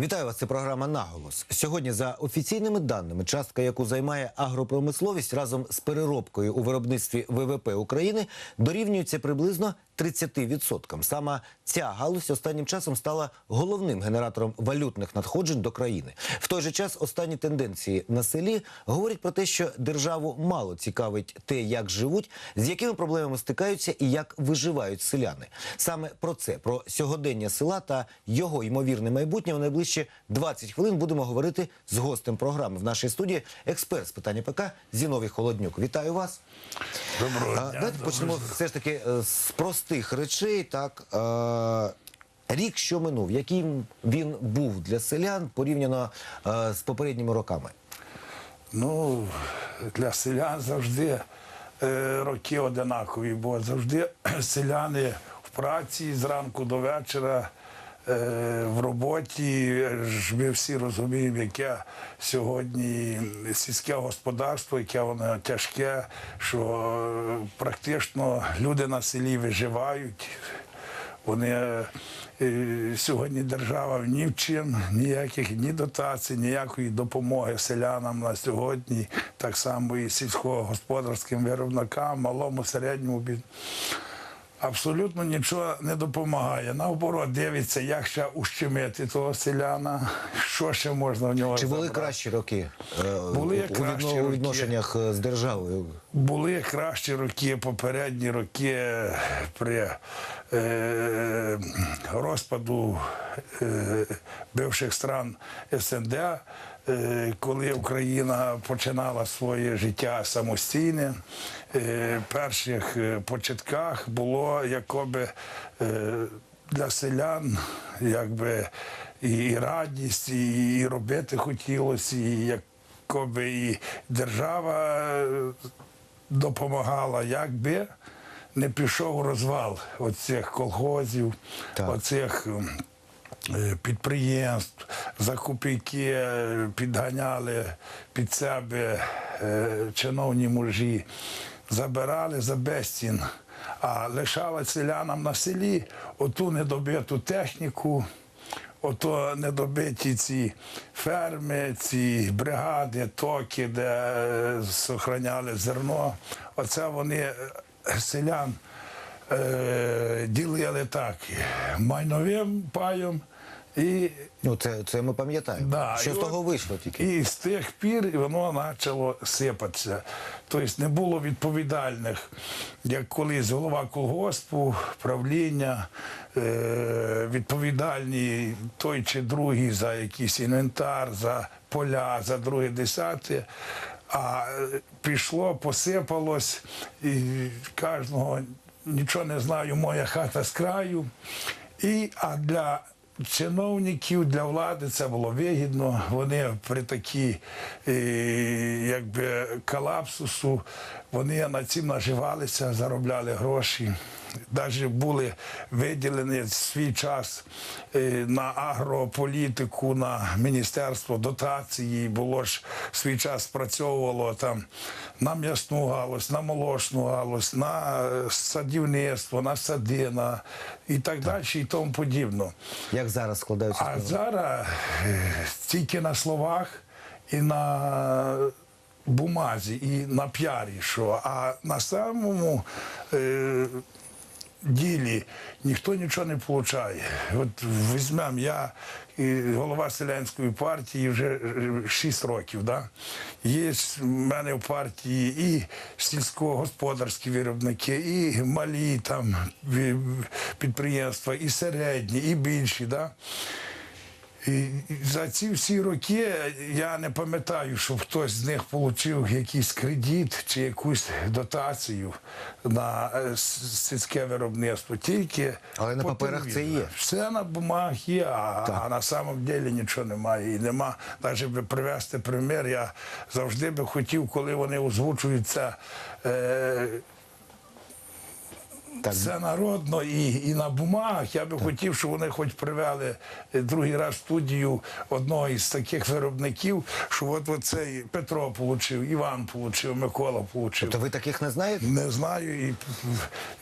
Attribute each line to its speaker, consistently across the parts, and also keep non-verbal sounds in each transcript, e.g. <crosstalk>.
Speaker 1: Вітаю вас. Це програма Наголос. Сьогодні, за офіційними даними, частка, яку займає агропромисловість разом з переробкою у виробництві ВВП України, дорівнюється приблизно 30%. Саме ця галузь останнім часом стала головним генератором валютних надходжень до країни. В той же час останні тенденції на селі говорять про те, що державу мало цікавить те, як живуть, з якими проблемами стикаються і як виживають селяни. Саме про це, про сьогодення села та його ймовірне майбутнє у найближчі 20 хвилин будемо говорити з гостем програми в нашій студії. Експерт з питання ПК Зіновій Холоднюк. Вітаю вас.
Speaker 2: Доброго дня.
Speaker 1: Давайте почнемо все ж таки е, з простих речей. Так е, рік, що минув, яким він був для селян порівняно е, з попередніми роками.
Speaker 2: Ну, для селян завжди е, роки одинакові, бо завжди селяни в праці зранку до вечора. Е, В роботі ж ми всі розуміємо, яке сьогодні сільське господарство, яке воно тяжке, що е, практично люди на селі виживають. Вони е, сьогодні держава ні в чим, ніяких ні дотацій, ніякої допомоги селянам на сьогодні, так само і сільськогосподарським виробникам, малому, середньому Абсолютно нічого не допомагає. Наоборот, дивиться, як ще ущемити того селяна, що ще можна в нього
Speaker 1: Чи були
Speaker 2: забрати.
Speaker 1: кращі роки е,
Speaker 2: Були
Speaker 1: у, у
Speaker 2: кращі
Speaker 1: відно- у
Speaker 2: роки.
Speaker 1: відношеннях е, з державою?
Speaker 2: Були кращі роки, попередні роки при е, розпаду е, бивших стран СНД, коли Україна починала своє життя самостійне. Е, перших е, початках було якоби е, для селян якби і радість, і, робити хотілося, і якоби і держава е, допомагала, якби не пішов розвал оцих колгозів,
Speaker 1: Так.
Speaker 2: оцих е, підприємств, закупівки е, підганяли під себе е, чиновні мужі, забирали за безцін, а лишали селянам на селі оту недобиту техніку. Ото недобиті ці ферми, ці бригади, токи, де е, сохраняли зерно. Оце вони е, селян е, ділили так майновим паєм і
Speaker 1: Ну, це, це ми пам'ятаємо.
Speaker 2: Да,
Speaker 1: що з того
Speaker 2: от-
Speaker 1: вийшло тільки?
Speaker 2: І з тих пір воно почало сипатися. Тобто не було відповідальних, як колись голова колгоспу, правління, е- відповідальні той чи другий за якийсь інвентар, за поля, за друге десяте. А е, пішло, посипалось, і кожного нічого не знаю, моя хата з краю. І, а для чиновників, для влади це було вигідно. Вони при такій е, якби колапсусу, вони на цим наживалися, заробляли гроші. Навіть були виділені свій час е, на агрополітику, на міністерство дотації. Було ж свій час спрацьовувало там на м'ясну галузь, на молочну галузь, на е, садівництво, на сади, на і так далі, і тому подібно.
Speaker 1: Як зараз складаються
Speaker 2: А зараз е, тільки на словах і на бумазі, і на піарі, що, а на самому е, ділі ніхто нічого не отримує. От візьмемо, я голова селянської партії вже 6 років. Да? Є в мене в партії і сільськогосподарські виробники, і малі там підприємства, і середні, і більші. Да? І за ці всі роки я не пам'ятаю, щоб хтось з них отримав якийсь кредит чи якусь дотацію на е, сільське виробництво. Тільки
Speaker 1: Але на паперах це є.
Speaker 2: Все на бумагах є, а, а на самом деле нічого немає. І нема, навіть би привести примір, я завжди би хотів, коли вони озвучують це. Е,
Speaker 1: Так.
Speaker 2: Це народно і, і на бумагах. Я би хотів, щоб вони хоч привели е, другий раз студію одного із таких виробників, що от, от цей Петро получив, Іван получив, Микола получив.
Speaker 1: То ви таких не знаєте?
Speaker 2: Не знаю і,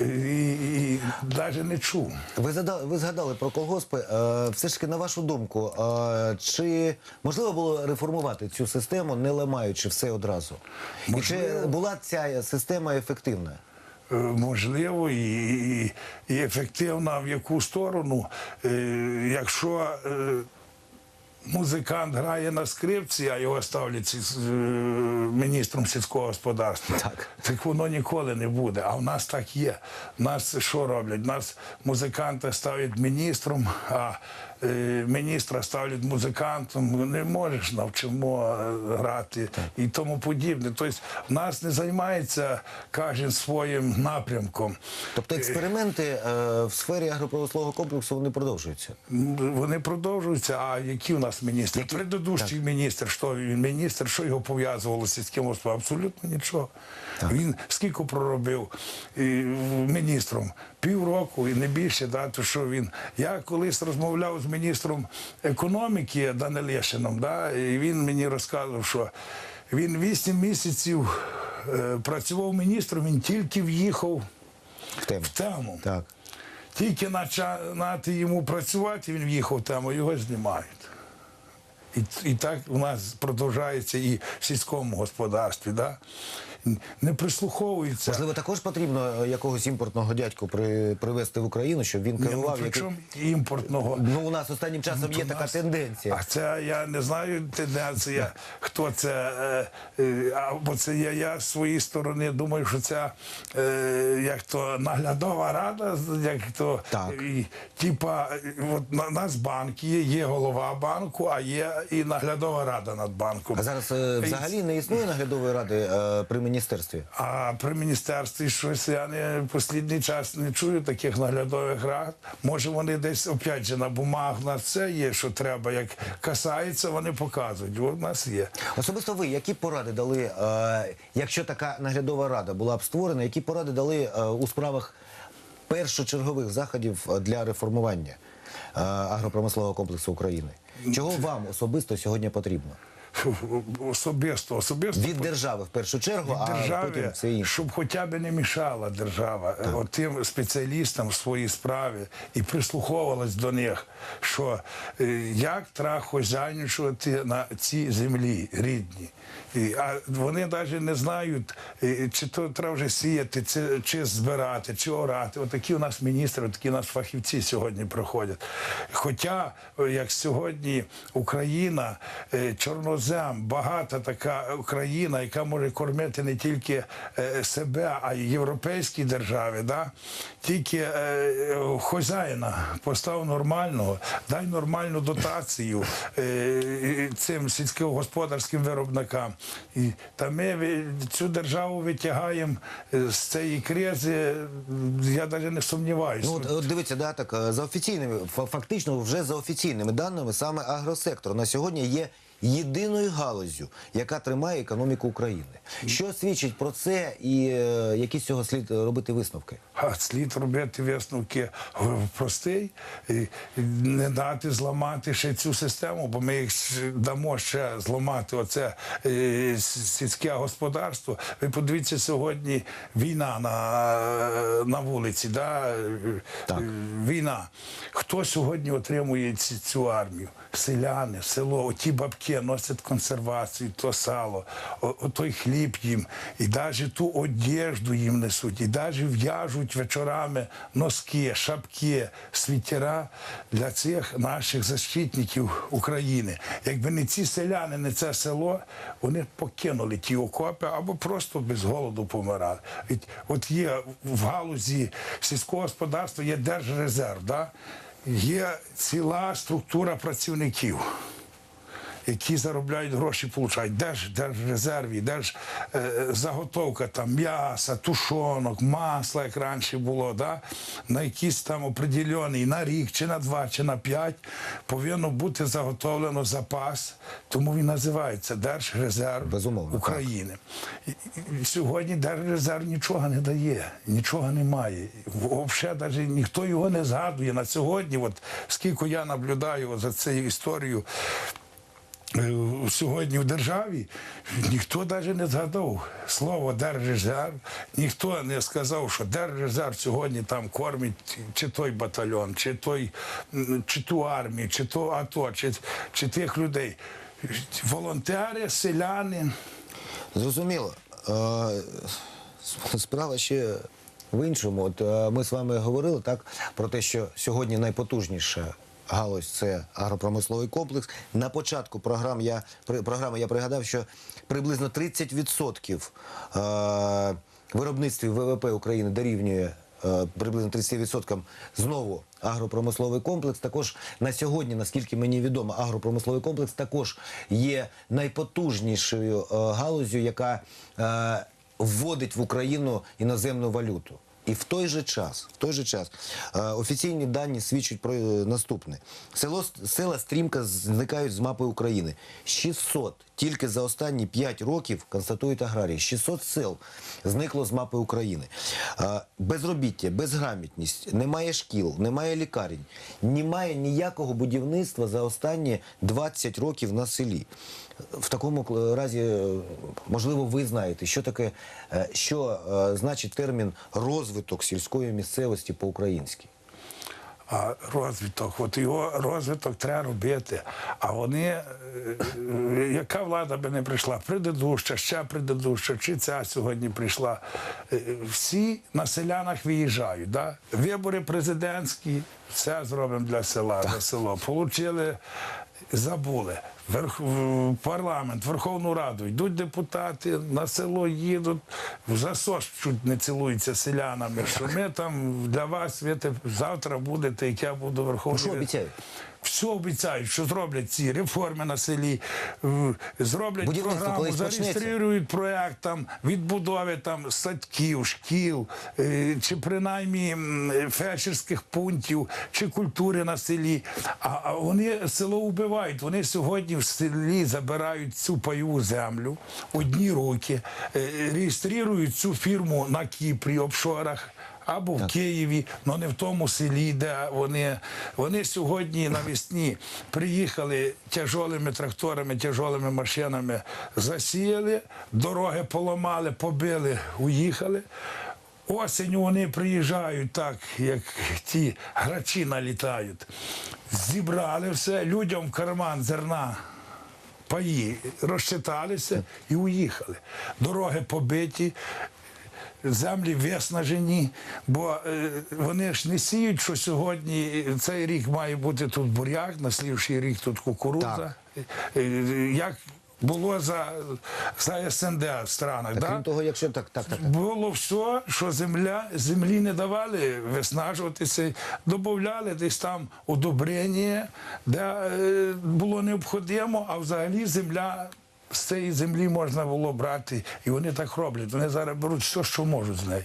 Speaker 2: і, і, і навіть не чув.
Speaker 1: Ви задали, ви згадали про колгоспи. Е, все ж таки, на вашу думку, е, чи можливо було реформувати цю систему, не ламаючи все одразу? І чи була ця система ефективна?
Speaker 2: Е, можливо і, і, ефективна в яку сторону. Е, Якщо е, музикант грає на скрипці, а його ставлять міністром сільського господарства,
Speaker 1: Так.
Speaker 2: так воно ніколи не буде. А в нас так є. Нас що роблять? Нас музиканта ставлять міністром, а міністра ставлять музикантом. Не можеш навчимо е, грати і тому подібне. Тобто в нас не займається кожен своїм напрямком.
Speaker 1: Тобто експерименти е, в сфері агропромислового комплексу вони продовжуються.
Speaker 2: Вони продовжуються. А які у нас міністри? Предыдущий міністр, що він міністр, що його пов'язувало з сільським господарством? Абсолютно нічого. Він скільки проробив міністром? Півроку і не більше, да, то що він. Я колись розмовляв з міністром економіки Данилешином, да, і він мені розказував, що він 8 місяців е, працював міністром, він тільки в'їхав
Speaker 1: В тему.
Speaker 2: в тему.
Speaker 1: Так.
Speaker 2: Тільки почати йому працювати, він в'їхав там, а його знімають. І, і так у нас продовжується і в сільському господарстві. Да? Не прислуховується.
Speaker 1: Можливо, також потрібно е, якогось імпортного дядьку при, привезти в Україну, щоб він
Speaker 2: Ні, ну,
Speaker 1: керував. який-
Speaker 2: імпортного.
Speaker 1: Ну, у нас останнім часом є
Speaker 2: У
Speaker 1: така тенденція.
Speaker 2: А це я не знаю тенденція, хто це. е, е, Або це я, я з своєї сторони думаю, що це е, як то наглядова рада, як то
Speaker 1: Так.
Speaker 2: і, типа, от на нас банк є, є голова банку, а є і наглядова рада над банком.
Speaker 1: А зараз е, взагалі не існує наглядової ради е, при міністерстві.
Speaker 2: А при міністерстві щось я не останній час не чую таких наглядових рад. Може, вони десь опять же на бумагах на це є, що треба. Як касається, вони показують. У нас є.
Speaker 1: Особисто ви, які поради дали, е, якщо така наглядова рада була б створена, які поради дали е, у справах першочергових заходів е, для реформування е, агропромислового комплексу України? Чого вам особисто сьогодні потрібно?
Speaker 2: Особисто, особисто
Speaker 1: Від держави в першу чергу,
Speaker 2: від
Speaker 1: а потім
Speaker 2: держави,
Speaker 1: інше.
Speaker 2: щоб хоча б не мішала держава от тим спеціалістам в своїй справі і прислуховувалась до них, що е, як треба хозяйничувати на цій землі рідній. А вони навіть не знають, е, чи то треба вже сіяти, чи, чи збирати, чи орати. Отакі у нас міністри, такі у нас фахівці сьогодні проходять. Хоча, е, як сьогодні Україна, е, чорнозем, багата така Україна, яка може кормити не тільки е, себе, а й європейські держави, да? тільки е, хозяїна постав нормального, дай нормальну дотацію е, цим сільськогосподарським виробникам. І, та ми цю державу витягаємо е, з цієї кризи, я навіть не сумніваюся.
Speaker 1: Ну, от, от дивіться, да, так, е, за офіційними, фа- фактично вже за офіційними даними, саме агросектор на сьогодні є єдиною галузю, яка тримає економіку України. Що свідчить про це і е, які з цього слід робити висновки?
Speaker 2: А слід робити висновки е, простий, не дати зламати ще цю систему, бо ми їх дамо ще зламати оце е, сільське господарство. Ви подивіться сьогодні війна на, на вулиці, да?
Speaker 1: Так.
Speaker 2: війна. Хто сьогодні отримує цю армію? Селяни, село, оті бабки носять консервацію, то сало, о той хліб їм, і навіть ту одежду їм несуть, і навіть в'яжуть вечорами носки, шапки, світера для цих наших защитників України. Якби не ці селяни, не це село, вони покинули ті окопи або просто без голоду помирали. Від- От є в галузі сільського господарства є держрезерв. Да? є ціла структура працівників. Які заробляють гроші, получають. Де ж держрезерві, де ж е, заготовка там м'яса, тушонок, масла, як раніше було, да? на якийсь там определений, на рік, чи на два, чи на п'ять, повинно бути заготовлено запас, тому він називається Держрезерв
Speaker 1: Безумовно.
Speaker 2: України. І- і Сьогодні Держрезерв нічого не дає, нічого немає. Взагалі навіть ніхто його не згадує на сьогодні. От скільки я наблюдаю за цією історією. Е, Сьогодні в державі ніхто навіть не згадав слово Держрезерв, ніхто не сказав, що Держрезерв сьогодні там кормить чи той батальйон, чи той, чи ту армію, чи то АТО, чи, чи тих людей. Волонтери, селяни.
Speaker 1: Зрозуміло. Е, Справа ще в іншому. От е, ми з вами говорили так про те, що сьогодні найпотужніша галузь це агропромисловий комплекс. На початку програм я програми я пригадав, що приблизно 30% е, виробництві ВВП України дорівнює. е, Приблизно 30% знову агропромисловий комплекс. Також на сьогодні, наскільки мені відомо, агропромисловий комплекс також є найпотужнішою е, галузю, яка вводить в Україну іноземну валюту. І в той же час, в той же час е, офіційні дані свідчать про е, наступне: село села стрімка зникають з мапи України. 600 тільки за останні 5 років констатують аграрії. 600 сел зникло з мапи України. Е, безробіття, безграмотність, немає шкіл, немає лікарень, немає ніякого будівництва за останні 20 років на селі. В такому разі, е, можливо, ви знаєте, що таке, е, що е, значить термін розвиток сільської місцевості по-українськи.
Speaker 2: А розвиток, от його розвиток треба робити. А вони, е, е, яка влада би не прийшла, Предидуща, ще предидуща, чи ця сьогодні прийшла, е, всі на селянах виїжджають. Да? Вибори президентські, все зробимо для села, для село. Получили, забули. Верх... парламент, Верховну Раду, йдуть депутати, на село їдуть, в засос чуть не цілуються селянами, що ми там для вас ви завтра будете, як я буду Верховний.
Speaker 1: Ну, що обіцяють?
Speaker 2: Все обіцяють, що зроблять ці реформи на селі, зроблять
Speaker 1: Будівництво
Speaker 2: програму, зареєструють проект там відбудови там садків, шкіл, е, чи принаймні фельдшерських пунктів, чи культури на селі. А, вони село вбивають. Вони сьогодні в селі забирають цю пайову землю, одні руки, е, реєструють цю фірму на Кіпрі, офшорах. Або в Києві, але не в тому селі, де вони. Вони сьогодні навесні приїхали тяжолими тракторами, тяжолими машинами, засіяли, дороги поламали, побили, уїхали. Осінню вони приїжджають так, як ті грачі налітають. Зібрали все, людям в карман зерна паї розчиталися і уїхали. Дороги побиті, землі виснажені, бо е, вони ж не сіють, що сьогодні цей рік має бути тут буряк, на слідчий рік тут кукурудза. Е, е, Як було за, за СНД в странах.
Speaker 1: Та,
Speaker 2: да?
Speaker 1: крім того, якщо так, так, так.
Speaker 2: Було все, що земля, землі не давали виснажуватися, додавали десь там удобрення, де е, було необхідно, а взагалі земля. З цієї землі можна було брати, і вони так роблять. Вони зараз беруть все, що можуть з неї.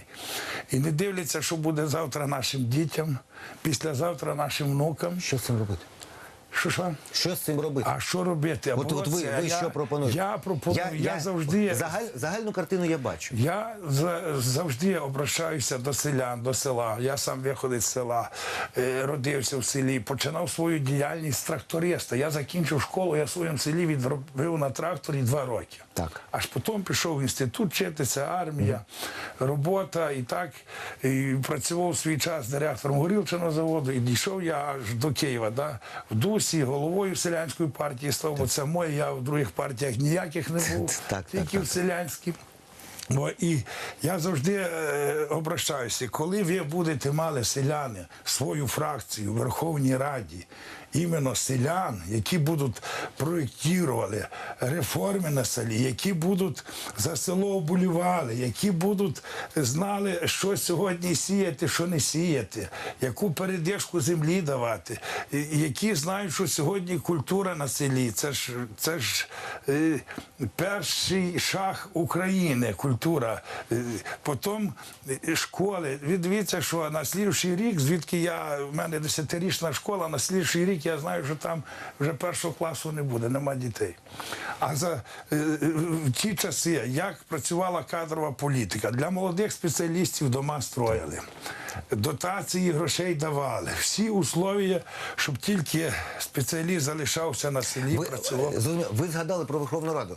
Speaker 2: І не дивляться, що буде завтра нашим дітям, післязавтра нашим внукам.
Speaker 1: Що з цим робити?
Speaker 2: Що що?
Speaker 1: Що з цим робити?
Speaker 2: А що робити?
Speaker 1: От, от ви, ви
Speaker 2: я,
Speaker 1: що пропонуєте?
Speaker 2: Я пропоную, я, завжди.
Speaker 1: Загаль, загальну картину я бачу.
Speaker 2: Я за- завжди обращаюся до селян, до села. Я сам виходив з села, е, родився в селі, починав свою діяльність з тракториста. Я закінчив школу, я в своєму селі відробив на тракторі два роки.
Speaker 1: Так.
Speaker 2: Аж потім пішов в інститут вчитися, армія, робота і так. І працював свій час директором горілчаного заводу і дійшов я аж до Києва. Да? В Дусі, головою селянської партії став, бо це моє, я в других партіях ніяких не був, <laughs>
Speaker 1: Так, так,
Speaker 2: тільки
Speaker 1: так.
Speaker 2: в селянській. Бо і я завжди е, обращаюся, коли ви будете мали селяни свою фракцію в Верховній Раді іменно селян, які будуть проєктували реформи на селі, які будуть за село оболівали, які будуть знали, що сьогодні сіяти, що не сіяти, яку передержку землі давати, які знають, що сьогодні культура на селі. Це ж це ж е, перший шаг України, культура. Е, потім е, школи. Ви дивіться, що на слідчий рік, звідки я в мене десятирічна школа, на слідчий рік я знаю, що там вже першого класу не буде, нема дітей. А за е, е, в ті часи, як працювала кадрова політика, для молодих спеціалістів дома строїли, дотації грошей давали, всі условия, щоб тільки спеціаліст залишався на селі,
Speaker 1: Ви,
Speaker 2: працював.
Speaker 1: е, ви згадали про Верховну Раду.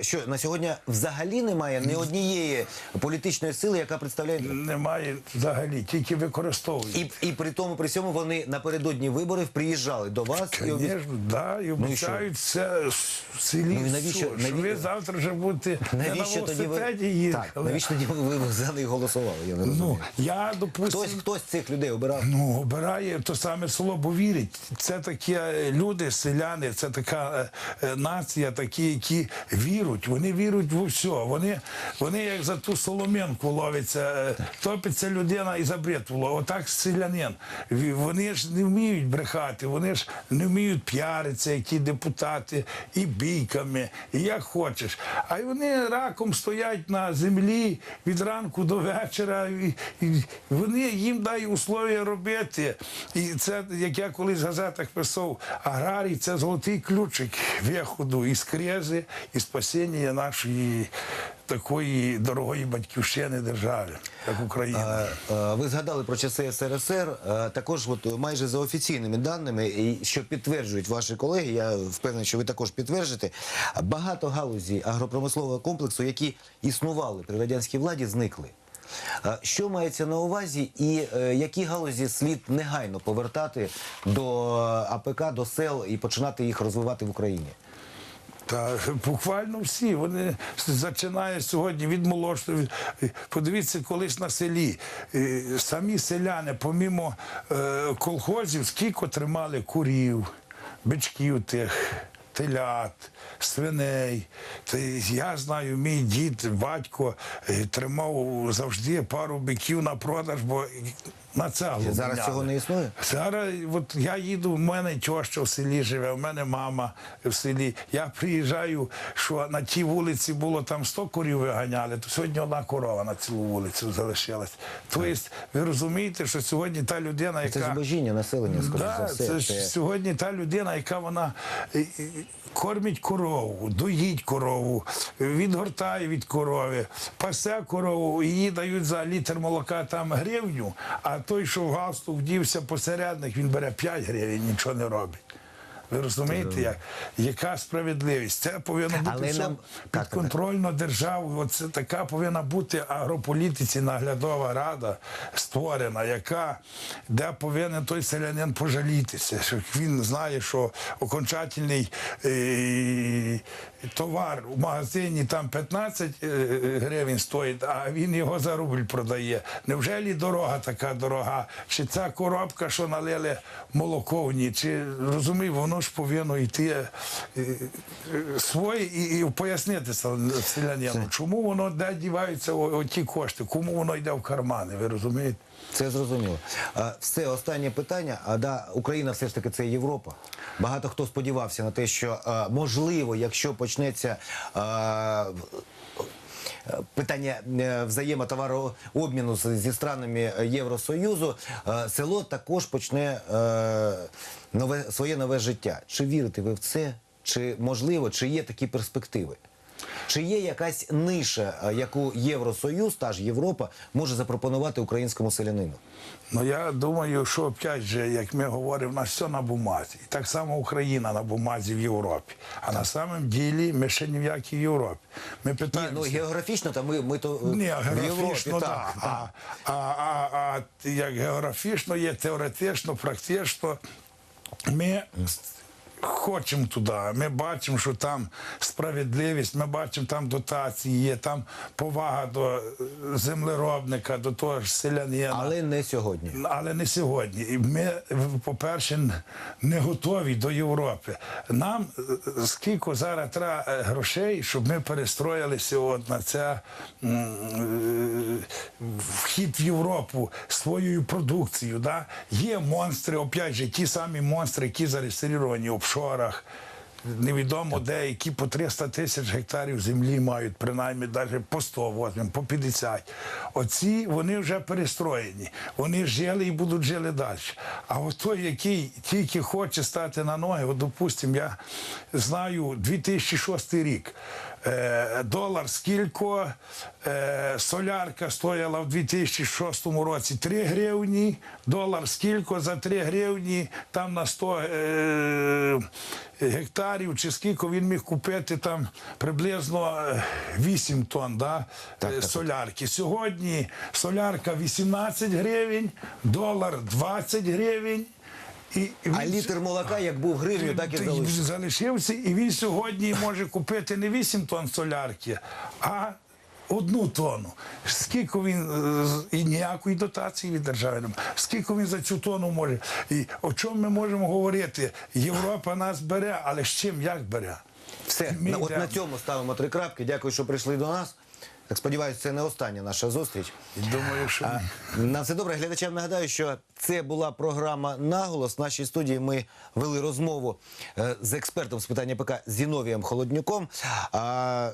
Speaker 1: Що на сьогодні взагалі немає ні однієї політичної сили, яка представляє
Speaker 2: Немає взагалі, тільки використовують.
Speaker 1: і, і при тому, при цьому вони напередодні виборів приїжджали до вас і
Speaker 2: Звісно, да, і обіцяють це в селі.
Speaker 1: Ну і навіщо-
Speaker 2: все, що ви завтра вже будете не на
Speaker 1: навіщо тоді ви
Speaker 2: велосипеді
Speaker 1: так, навіщо тоді ви за них голосували? Я не
Speaker 2: Ну,
Speaker 1: розумію.
Speaker 2: я, допустим,
Speaker 1: Хтось хтось цих людей обирав.
Speaker 2: Ну, обирає то саме село, бо вірить. Це такі е, люди, селяни, це така е, е, нація, такі, які вірують. Вони вірують в все. Вони, вони як за ту солом'янку ловиться, е, топиться людина і за бред. Отак селянин. Ві- Вони ж не вміють брехати, вони ж не вміють піаритися, які депутати, і бійками, і як хочеш. А вони раком стоять на землі від ранку до вечора. І, і вони їм дають условия робити. І це, як я колись в газетах писав, аграрій це золотий ключик виходу із кризи і спасіння нашої такої дорогої батьківщини держави, як Україна.
Speaker 1: Е, е, Ви згадали про часи СРСР. Е, Також, от майже за офіційними даними, і що підтверджують ваші колеги, я впевнений, що ви також підтверджите. Багато галузей агропромислового комплексу, які існували при радянській владі, зникли. Е, Що мається на увазі, і е, які галузі слід негайно повертати до АПК, до сел і починати їх розвивати в Україні?
Speaker 2: Та буквально всі. Вони починає сьогодні від молочного. Подивіться, колись на селі е, самі селяни, помімо е, колхозів, скільки тримали курів, бичків тих. Телят, свиней. Я знаю, мій дід, батько е, тримав завжди пару биків на продаж, бо на це
Speaker 1: Зараз цього не існує?
Speaker 2: Зараз от я їду, в мене тьоща в селі живе, в мене мама в селі. Я приїжджаю, що на тій вулиці було там 100 корів виганяли, то сьогодні одна корова на цілу вулицю залишилась. Тобто, ви розумієте, що сьогодні та людина, яка
Speaker 1: Це зубожіння населення, скоріш за все.
Speaker 2: це ж сьогодні та людина, яка вона е, е, кормить корову, доїть корову, відгортає від корови, пасе корову, їй дають за літр молока там гривню, а той, що в галстук вдівся посередник, він бере 5 гривень, нічого не робить. Ви розумієте, як? яка справедливість? Це повинно бути
Speaker 1: Але
Speaker 2: все
Speaker 1: нам-
Speaker 2: підконтрольно державою. Оце така повинна бути агрополітиці наглядова рада створена, яка де повинен той селянин пожалітися, що він знає, що окончательний е, товар у магазині там 15 е, гривень стоїть, а він його за рубль продає. Невже дорога така дорога? Чи ця коробка, що налили молоко в ній? Чи розумів, воно ж повинно йти е, е, своє і, і пояснити сел- селянину, чому воно де діваються оті кошти, кому воно йде в кармани, ви розумієте?
Speaker 1: Це зрозуміло. Все останнє питання. А да, Україна все ж таки це Європа. Багато хто сподівався на те, що можливо, якщо почнеться. Питання е, взаємотоварообміну зі странами Євросоюзу е, село також почне е, нове своє нове життя. Чи вірите ви в це? Чи можливо, чи є такі перспективи? Чи є якась ниша, е, яку Євросоюз, та ж Європа, може запропонувати українському селянину?
Speaker 2: Ну я думаю, що опять же, як ми говоримо, у нас все на бумазі. І так само Україна на бумазі в Європі. А на самом ділі ми ще ні в якій Європі. Ми
Speaker 1: Ні, ну географічно, то ми, ми то е,
Speaker 2: Ні, географічно так.
Speaker 1: так.
Speaker 2: А, а, а, а як географічно є, теоретично, практично. Ми хочемо туди. Ми бачимо, що там справедливість, ми бачимо, там дотації є, там повага до землеробника, до того ж селянина.
Speaker 1: Але не сьогодні.
Speaker 2: Але не сьогодні. Ми, по-перше, не готові до Європи. Нам е, скільки зараз треба е, грошей, щоб ми перестроїлися от на це вхід в Європу своєю продукцією. Да? Є монстри, опять же, ті самі монстри, які зареєстровані в офшорах. Невідомо де, які по 300 тисяч гектарів землі мають, принаймні навіть по 100, возьмемо, по 50. Оці вони вже перестроєні. Вони жили і будуть жили далі. А от той, який тільки хоче стати на ноги, от, допустимо, я знаю 2006 рік. Е, долар скільки, е, солярка стояла в 2006 році 3 гривні, долар скільки за 3 гривні, там на 100 е, гектарів, чи скільки він міг купити там приблизно е, 8 тонн да,
Speaker 1: так.
Speaker 2: солярки. Сьогодні солярка 18 гривень, долар 20 гривень. І, і
Speaker 1: А літр молока, як був гривню, так і залишився.
Speaker 2: залишився, і він сьогодні може купити не 8 тонн солярки, а одну тонну. Скільки він е, і ніякої дотації від держави немає. Скільки він за цю тонну може? І о чому ми можемо говорити? Європа нас бере, але з чим як бере?
Speaker 1: Все,
Speaker 2: Ми
Speaker 1: от
Speaker 2: йдемо.
Speaker 1: на цьому ставимо три крапки. Дякую, що прийшли до нас. Так сподіваюся, це не остання наша зустріч.
Speaker 2: Думаю, що
Speaker 1: на все добре. Глядачам нагадаю, що це була програма Наголос. В нашій студії ми вели розмову е, з експертом з питання ПК Зіновієм Холоднюком. А,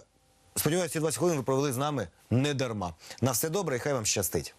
Speaker 1: сподіваюся, ці 20 хвилин ви провели з нами не дарма. На все добре і хай вам щастить.